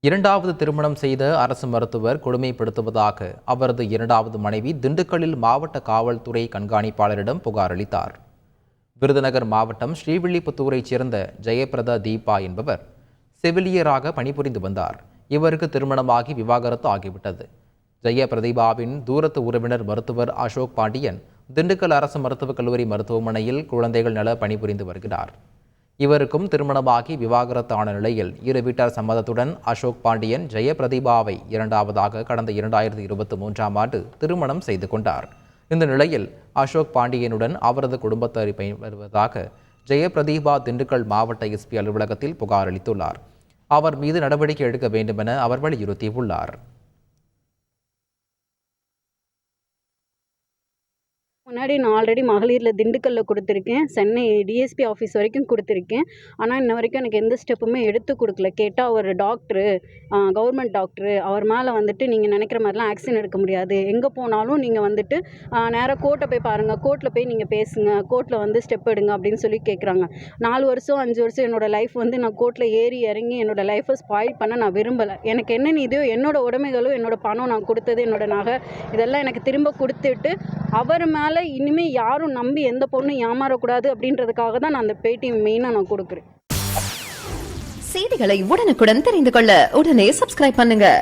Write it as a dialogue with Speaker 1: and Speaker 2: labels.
Speaker 1: இரண்டாவது திருமணம் செய்த அரசு மருத்துவர் கொடுமைப்படுத்துவதாக அவரது இரண்டாவது மனைவி திண்டுக்கல்லில் மாவட்ட காவல்துறை கண்காணிப்பாளரிடம் புகார் அளித்தார். விருதுநகர் மாவட்டம் ஸ்ரீவில்லிபுத்தூரைச் சேர்ந்த ஜெயபிரதா தீபா என்பவர் செவிலியராக பணிபுரிந்து வந்தார். இவருக்கு திருமணமாகி விவாகரத்து ஆகிவிட்டது. ஜெயபிரதீபாவின் தூரத்து உறவினர் மருத்துவர் அசோக் பாண்டியன் திண்டுக்கல் அரசு மருத்துவக் கல்லூரி மருத்துவமனையில் குழந்தைகள் நல பணிபுரிந்து வருகிறார். இவருக்கும் திருமணமாகி விவாகரத்தான நிலையில் இரு வீட்டார் சம்மதத்துடன் அசோக் பாண்டியன் ஜெயபிரதிபாவை இரண்டாவதாக கடந்த இரண்டாயிரத்தி இருபத்தி மூன்றாம் ஆண்டு திருமணம் செய்து கொண்டார். இந்த நிலையில் அசோக் பாண்டியனுடன் அவரது குடும்பத்தார் பயன் வருவதாக ஜெயபிரதீபா திண்டுக்கல் மாவட்ட எஸ்பி அலுவலகத்தில் புகார் அளித்துள்ளார். அவர் மீது நடவடிக்கை எடுக்க வேண்டுமென அவர் வலியுறுத்தியுள்ளார்.
Speaker 2: முன்னாடி நான் ஆல்ரெடி மகளிரில் திண்டுக்கல்லில் கொடுத்துருக்கேன். சென்னை டிஎஸ்பி ஆஃபீஸ் வரைக்கும் கொடுத்துருக்கேன். ஆனால் இன்ன வரைக்கும் எனக்கு எந்த ஸ்டெப்புமே எடுத்து கொடுக்கல. கேட்டால் அவர் டாக்டரு கவர்மெண்ட் டாக்டரு அவர் மேலே வந்துட்டு நீங்கள் நினைக்கிற மாதிரிலாம் ஆக்ஷன் எடுக்க முடியாது. எங்கே போனாலும் நீங்கள் வந்துட்டு நேராக கோர்ட்டை போய் பாருங்கள் கோர்ட்டில் போய் நீங்கள் பேசுங்க. கோர்ட்டில் வந்து ஸ்டெப் எடுங்க அப்படின்னு சொல்லி கேட்குறாங்க நாலு வருஷம் அஞ்சு வருஷம் என்னோடய லைஃப் வந்து நான் கோர்ட்டில் ஏறி இறங்கி என்னோடய லைஃப்பை ஸ்பாயில் பண்ண நான் விரும்பலை. எனக்கு என்ன நீதியோ என்னோடய உடமைகளும் என்னோடய பணம் நான் கொடுத்தது என்னோட நகை இதெல்லாம் எனக்கு திரும்ப கொடுத்துட்டு அவர் மேலே இனிமேல் யாரும் நம்பி எந்த பொண்ணும் ஏமாறக்கூடாது அப்படின்றதுக்காக தான் நான் அந்த பேட்டி மெயினாக நான் கொடுக்குறேன்.
Speaker 3: செய்திகளை உடனுக்குடன் தெரிந்து கொள்ள உடனே சப்ஸ்கிரைப் பண்ணுங்கள்